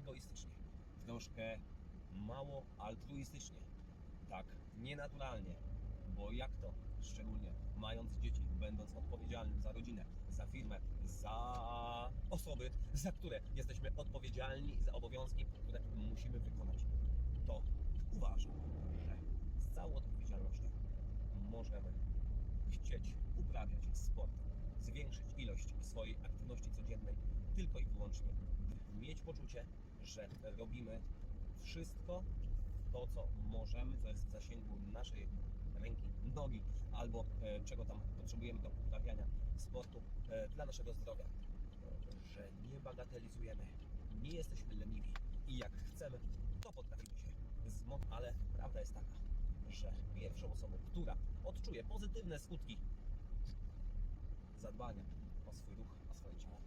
egoistycznie, troszkę mało altruistycznie, tak nienaturalnie, bo jak to, szczególnie mając dzieci, będąc odpowiedzialnym za rodzinę, za firmę, za osoby, za które jesteśmy odpowiedzialni i za obowiązki, które musimy wykonać, to uważam, że z całą odpowiedzialnością możemy chcieć uprawiać sport, zwiększyć ilość swojej aktywności codziennej tylko i wyłącznie, mieć poczucie, że robimy wszystko to, co możemy, co jest w zasięgu naszej ręki, nogi albo e, czego tam potrzebujemy do uprawiania sportu e, dla naszego zdrowia. Że nie bagatelizujemy, nie jesteśmy leniwi i jak chcemy, to potrafimy się zmoc, ale prawda jest taka, że pierwszą osobą, która odczuje pozytywne skutki zadbania o swój ruch, o swoje ciało.